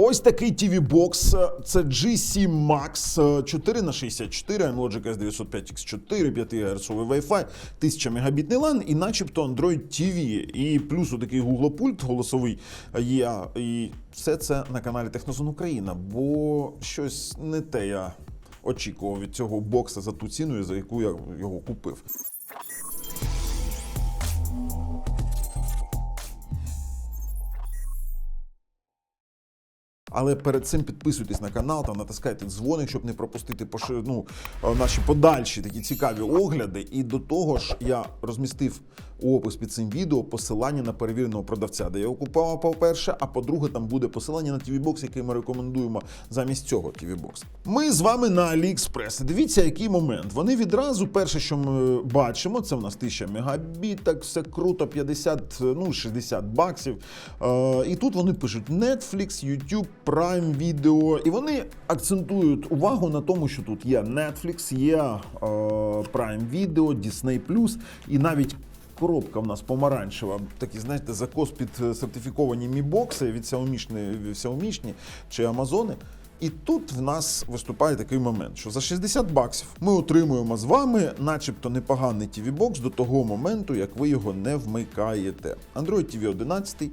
Ось такий TV бокс Це G7 Max 4х64, Logic S905X4, 5 ГГц Wi-Fi, 1000 мегабітний LAN і начебто Android TV. І плюс такий Google пульт голосовий є. І все це на каналі Технозон Україна, бо щось не те я очікував від цього бокса за ту ціну, за яку я його купив. Але перед цим підписуйтесь на канал та натискайте дзвоник, щоб не пропустити поши- ну, е, наші подальші такі цікаві огляди. І до того ж, я розмістив у опис під цим відео посилання на перевіреного продавця, де я його купував, по-перше, а по-друге, там буде посилання на TV Box, який ми рекомендуємо замість цього TV Box. Ми з вами на AliExpress. Дивіться, який момент. Вони відразу, перше, що ми бачимо, це в нас 1000 мегабіт, так все круто, 50, ну 60 баксів. Е, і тут вони пишуть Netflix, YouTube, Prime Video. І вони акцентують увагу на тому, що тут є Netflix, є е, Prime Video, Disney+, і навіть Коробка в нас помаранчева, такі, знаєте, закос під е, сертифіковані мі бокси від Xiaomi, чи Амазони. І тут в нас виступає такий момент, що за 60 баксів ми отримуємо з вами, начебто, непоганий TV бокс до того моменту, як ви його не вмикаєте. Android TV 11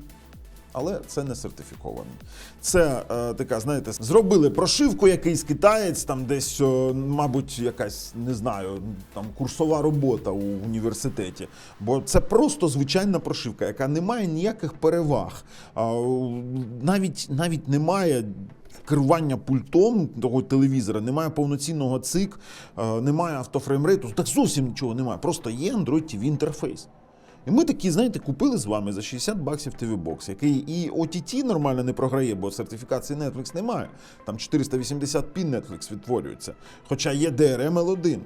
але це не сертифікований. Це е, така, знаєте, зробили прошивку якийсь китаєць, там десь, е, мабуть, якась не знаю, там курсова робота у університеті. Бо це просто звичайна прошивка, яка не має ніяких переваг. А, навіть, навіть немає. Керування пультом того телевізора, немає повноцінного цик, е, немає автофреймрейту, так зовсім нічого немає. Просто є Android TV інтерфейс. І ми такі, знаєте, купили з вами за 60 баксів TV Box, який і OTT нормально не програє, бо сертифікації Netflix немає. Там 480p Netflix відтворюється. Хоча є DRM L1.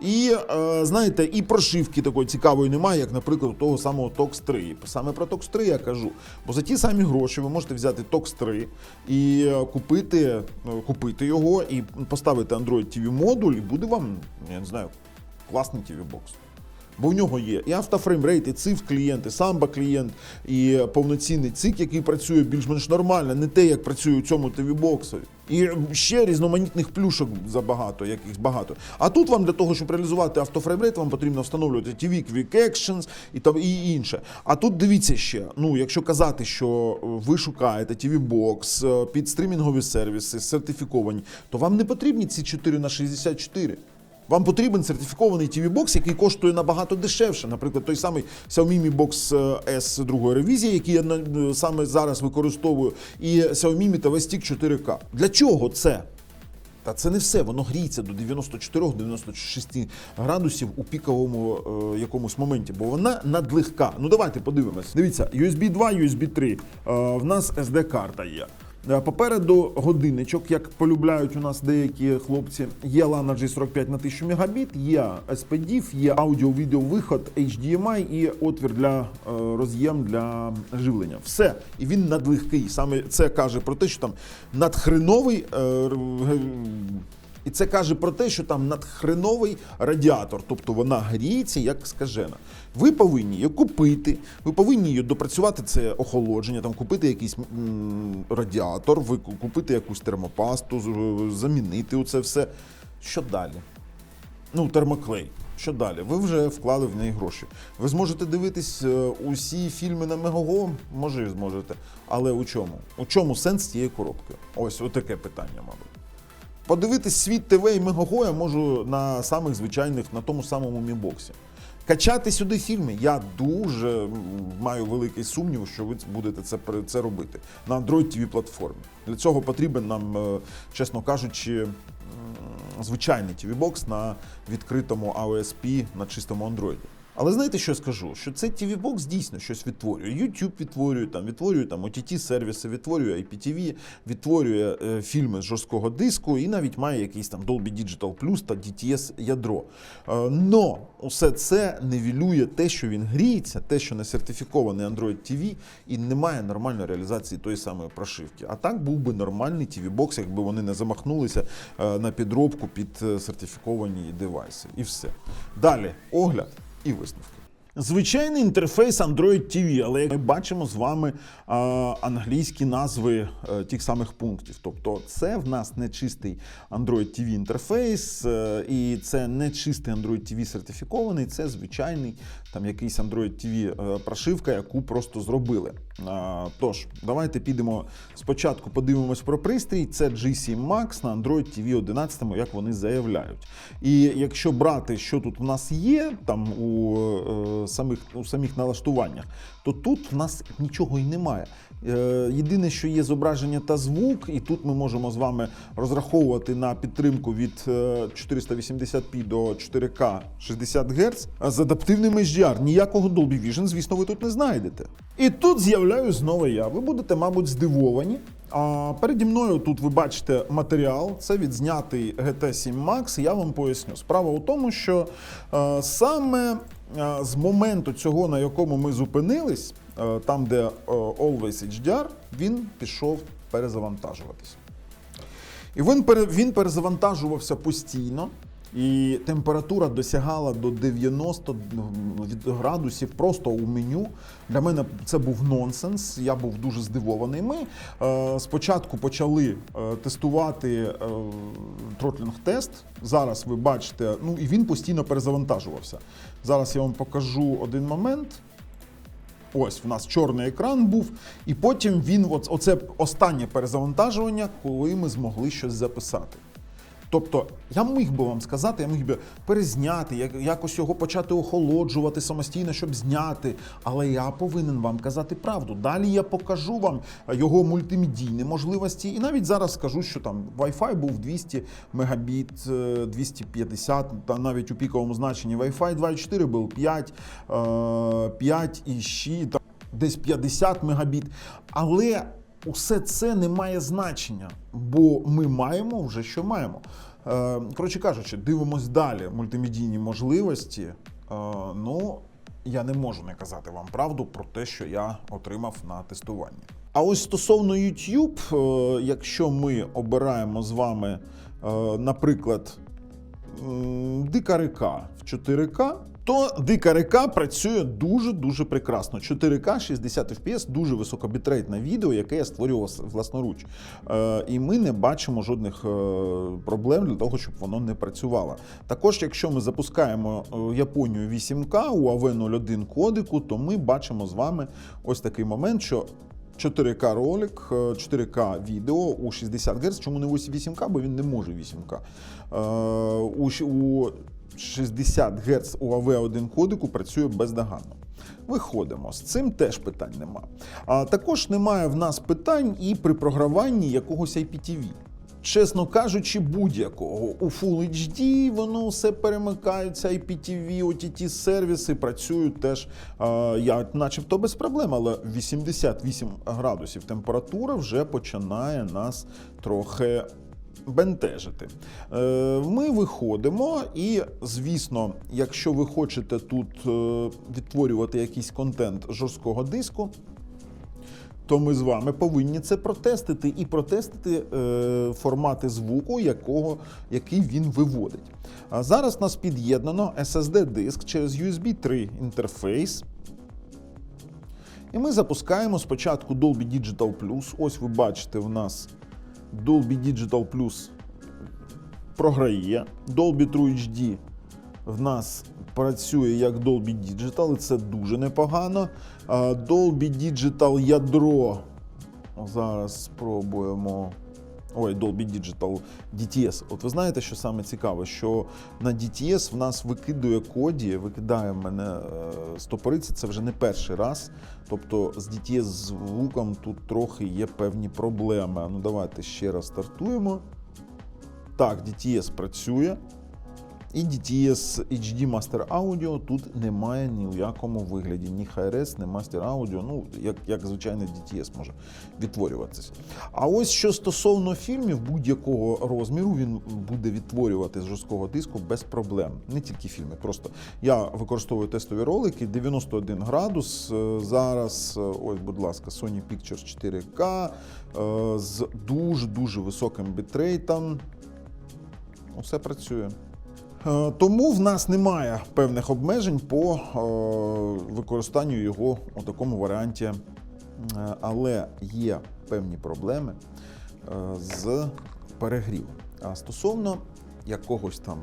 І е, знаєте, і прошивки такої цікавої немає, як, наприклад, того самого TOX 3. Саме про TOX 3 я кажу. Бо за ті самі гроші ви можете взяти TOX 3 і е, купити, е, купити його і поставити Android TV модуль, і буде вам, я не знаю, класний TV бокс. Бо в нього є і автофреймрейт, і циф клієнт, і самбо клієнт, і повноцінний цик, який працює більш-менш нормально, не те, як працює у цьому TV боксі. І ще різноманітних плюшок забагато, яких багато. А тут вам для того, щоб реалізувати автофреймрейт, вам потрібно встановлювати TV Quick Actions і там і інше. А тут дивіться ще: ну, якщо казати, що ви шукаєте TV Box е, під стрімінгові сервіси, сертифіковані, то вам не потрібні ці 4 на 64. Вам потрібен сертифікований TV Box, який коштує набагато дешевше. Наприклад, той самий Xiaomi Mi Box е, S другої ревізії, який я саме зараз використовую, і Xiaomi Mi TV Stick 4K. Для чого це? Та це не все, воно гріється до 94-96 градусів у піковому е, якомусь моменті, бо вона надлегка. Ну давайте подивимось. Дивіться, USB 2, USB 3. Е, в нас SD-карта є. Е, Попереду годинничок, як полюбляють у нас деякі хлопці. Є Lana G45 на 1000 мегабіт, є SPDIF, є аудіо-відео виход HDMI і отвір для е, роз'єм для живлення. Все. І він надлегкий. Саме це каже про те, що там надхреновий. е, і це каже про те, що там надхреновий радіатор, тобто вона гріється як скажена. Ви повинні її купити, ви повинні її допрацювати це охолодження, там купити якийсь м, радіатор, ви купити якусь термопасту, замінити оце все. Що далі? Ну, термоклей. Що далі? Ви вже вклали в неї гроші. Ви зможете дивитись е, усі фільми на Мегаго? Може, і зможете. Але у чому? У чому сенс цієї коробки? Ось отаке питання, мабуть. Подивитись світ ТВ і Мегаго я можу на самих звичайних, на тому самому Мібоксі. Качати сюди фільми, я дуже маю великий сумнів, що ви будете це, це робити на Android TV платформі. Для цього потрібен нам, е, чесно кажучи, звичайний TV-бокс на відкритому AOSP на чистому Android. Але знаєте, що я скажу? Що цей TV Box дійсно щось відтворює. YouTube відтворює, там, відтворює там, OTT-сервіси, відтворює IPTV, відтворює е, фільми з жорсткого диску і навіть має якийсь там Dolby Digital Plus та DTS ядро. Е, но усе це невілює те, що він гріється, те, що не сертифікований Android TV і немає нормальної реалізації тої самої прошивки. А так був би нормальний TV Box, якби вони не замахнулися е, на підробку під е, сертифіковані девайси. І все. Далі огляд і висновки. Звичайний інтерфейс Android TV, але як ми бачимо з вами е, англійські назви е, тих самих пунктів. Тобто, це в нас не чистий Android TV інтерфейс, е, і це не чистий Android TV сертифікований, це звичайний там якийсь Android TV е, прошивка, яку просто зробили. Тож, давайте підемо спочатку, подивимось про пристрій. Це G7 Max на Android TV 11, як вони заявляють. І якщо брати, що тут в нас є, там у е, самих у самих налаштуваннях, то тут в нас нічого і немає. Е, Єдине, що є зображення та звук, і тут ми можемо з вами розраховувати на підтримку від е, 480p до 4K 60 Гц з адаптивним HDR. Ніякого Dolby Vision, звісно, ви тут не знайдете. І тут з'являюсь знову я. Ви будете, мабуть, здивовані. А переді мною тут ви бачите матеріал. Це відзнятий GT7 Max. Я вам поясню. Справа у тому, що е, саме е, з моменту цього, на якому ми зупинились, е, там, де е, Always HDR, він пішов перезавантажуватися. І він, він перезавантажувався постійно, і температура досягала до 90 градусів просто у меню. Для мене це був нонсенс. Я був дуже здивований. Ми е, спочатку почали е, тестувати е, тротлінг-тест. Зараз ви бачите, ну і він постійно перезавантажувався. Зараз я вам покажу один момент. Ось в нас чорний екран був, і потім він, оце останнє перезавантажування, коли ми змогли щось записати. Тобто, я міг би вам сказати, я міг би перезняти, як- якось його почати охолоджувати самостійно, щоб зняти. Але я повинен вам казати правду. Далі я покажу вам його мультимедійні можливості. І навіть зараз скажу, що там Wi-Fi був 200 мегабіт, е, 250, та навіть у піковому значенні Wi-Fi 2.4 був 5, е, 5 і 6, там, десь 50 мегабіт. Але усе це не має значення, бо ми маємо вже що маємо. Е, Коротше кажучи, дивимось далі мультимедійні можливості. Е, Ну, я не можу не казати вам правду про те, що я отримав на тестуванні. А ось стосовно YouTube, е, якщо ми обираємо з вами, наприклад, м, дика река в 4К, то дика река працює дуже дуже прекрасно. 4К 60 FPS, дуже високобітрейтне відео, яке я створював власноруч. Е, і ми не бачимо жодних е, проблем для того, щоб воно не працювало. Також, якщо ми запускаємо е, Японію 8К у AV01 кодику, то ми бачимо з вами ось такий момент, що 4К ролик, е, 4К відео у 60 Гц. Чому не 8К? Бо він не може 8К. Е, У, у 60 Гц у AV1 кодику працює бездоганно. Виходимо. З цим теж питань нема. А також немає в нас питань і при програванні якогось IPTV. Чесно кажучи, будь-якого у Full HD воно все перемикається, IPTV, OTT сервіси працюють теж, е, я, начебто без проблем, але 88 градусів температура вже починає нас трохи бентежити. Е, Ми виходимо, і, звісно, якщо ви хочете тут е, відтворювати якийсь контент жорсткого диску, то ми з вами повинні це протестити і протестити е, формати звуку, якого, який він виводить. А зараз нас під'єднано SSD-диск через USB 3 інтерфейс. І ми запускаємо спочатку Dolby Digital Plus. Ось ви бачите, в нас Dolby Digital Plus програє. Dolby True HD в нас працює як Dolby Digital, і це дуже непогано. Dolby Digital ядро. Зараз спробуємо. Ой, Dolby Digital DTS. От ви знаєте, що саме цікаве, що на DTS в нас викидує коді, викидає мене е, стопориця, це вже не перший раз. Тобто з DTS звуком тут трохи є певні проблеми. Ну давайте ще раз стартуємо. Так, DTS працює. І DTS HD Master Audio тут немає ні в якому вигляді. Ні HRS, ні Master Audio, ну, як, як звичайно DTS може відтворюватися. А ось що стосовно фільмів будь-якого розміру, він буде відтворювати з жорсткого диску без проблем. Не тільки фільми. Просто я використовую тестові ролики 91 градус. Е, Зараз, е, ось, будь ласка, Sony Pictures 4K е, з дуже-дуже високим бітрейтом. Усе працює. Е, Тому в нас немає певних обмежень по е, використанню його у такому варіанті, Е, але є певні проблеми з перегрівом. А стосовно якогось там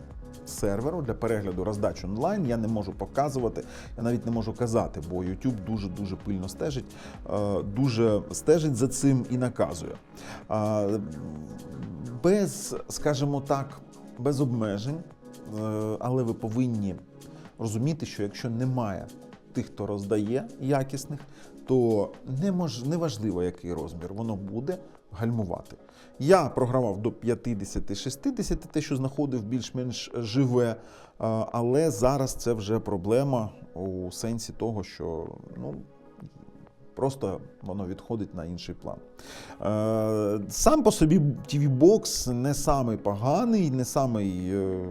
серверу для перегляду роздач онлайн, я не можу показувати, я навіть не можу казати, бо YouTube дуже дуже пильно стежить, дуже стежить за цим і наказує. Без, скажімо так, без обмежень, але ви повинні розуміти, що якщо немає тих, хто роздає якісних, то не мож, неважливо, який розмір, воно буде гальмувати. Я програвав до 50-60, те, що знаходив більш-менш живе, е, але зараз це вже проблема у сенсі того, що ну, Просто воно відходить на інший план. Е, сам по собі TV Box не самий поганий, не самий, е,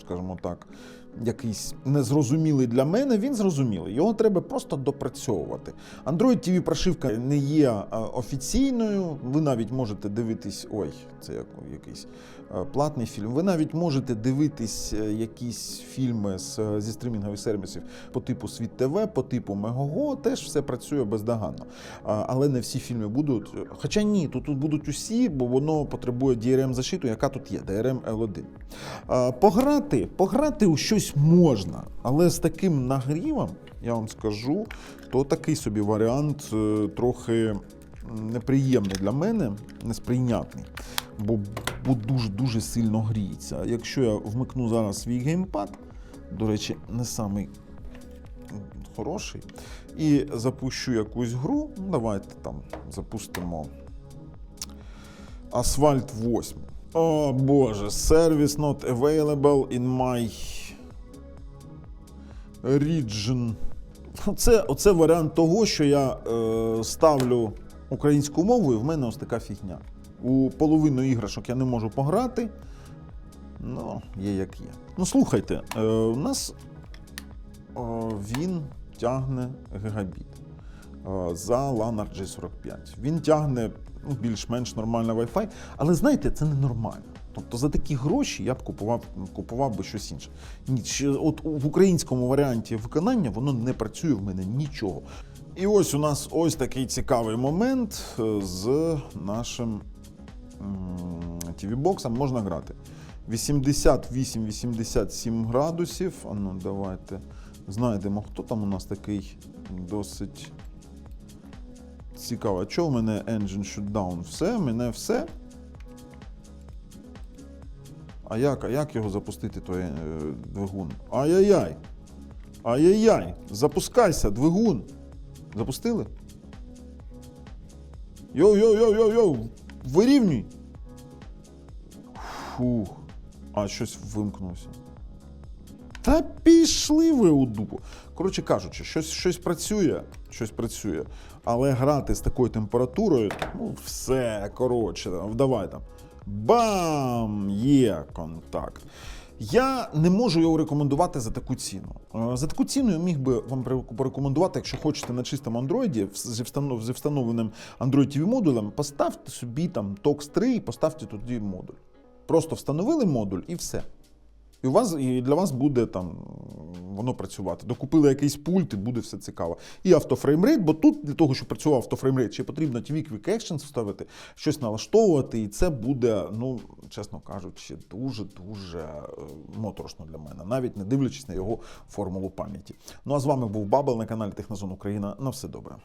скажімо так, якийсь незрозумілий для мене. Він зрозумілий. Його треба просто допрацьовувати. Android TV прошивка не є е, офіційною. Ви навіть можете дивитись. Ой, це якийсь е, платний фільм. Ви навіть можете дивитись е, якісь фільми зі стрімінгових сервісів по типу Світ ТВ, по типу Мегого. Теж все працює бездоганно. Але не всі фільми будуть. Хоча ні, тут, тут будуть усі, бо воно потребує DRM защиту, яка тут є, DRM L1. Пограти, пограти у щось можна, але з таким нагрівом, я вам скажу, то такий собі варіант е, трохи неприємний для мене, несприйнятний, бо, бо дуже дуже сильно гріється. Якщо я вмикну зараз свій геймпад, до речі, не самий хороший, і запущу якусь гру, давайте там запустимо Асфальт 8. О боже, service not available in my region. Оце, оце варіант того, що я е, ставлю українську мову, і в мене ось така фігня. У половину іграшок я не можу пограти. Ну, є як є. Ну, слухайте, е, у нас е, він тягне гігабіт за LAN RJ45. Він тягне ну, більш-менш нормальний Wi-Fi, але знаєте, це ненормально. Тобто за такі гроші я б купував, купував би щось інше. Ні, от в українському варіанті виконання воно не працює в мене нічого. І ось у нас ось такий цікавий момент е, з нашим TV-боксом можна грати. 88-87 градусів. А ну, давайте знайдемо, хто там у нас такий досить цікавий. Чого в мене Engine Shutdown? Все, мене все. А як, а як його запустити, той е, двигун? Ай-яй-яй! Ай-яй-яй! Запускайся, двигун! Запустили? Йоу-йоу-йоу-йоу-йоу! Вирівнюй! Фух. А, щось вимкнувся. Та пішли ви у дупу. Коротше кажучи, щось, щось працює, щось працює. Але грати з такою температурою, ну, все, коротше, давай там. Бам! Є контакт. Я не можу його рекомендувати за таку ціну. Е, За таку ціну я міг би вам порекомендувати, якщо хочете на чистому Android зі встанов- зі встановленим Android TV модулем, поставте собі там TOX 3 і поставте туди модуль. Просто встановили модуль і все. І у вас і для вас буде там воно працювати. Докупили якийсь пульт, і буде все цікаво. І автофреймрейт, бо тут для того, щоб працював автофреймрейт, ще потрібно TV Quick Actions вставити, щось налаштовувати, і це буде, ну чесно кажучи, дуже дуже моторошно для мене, навіть не дивлячись на його формулу пам'яті. Ну а з вами був Бабел на каналі Технозон Україна. На все добре.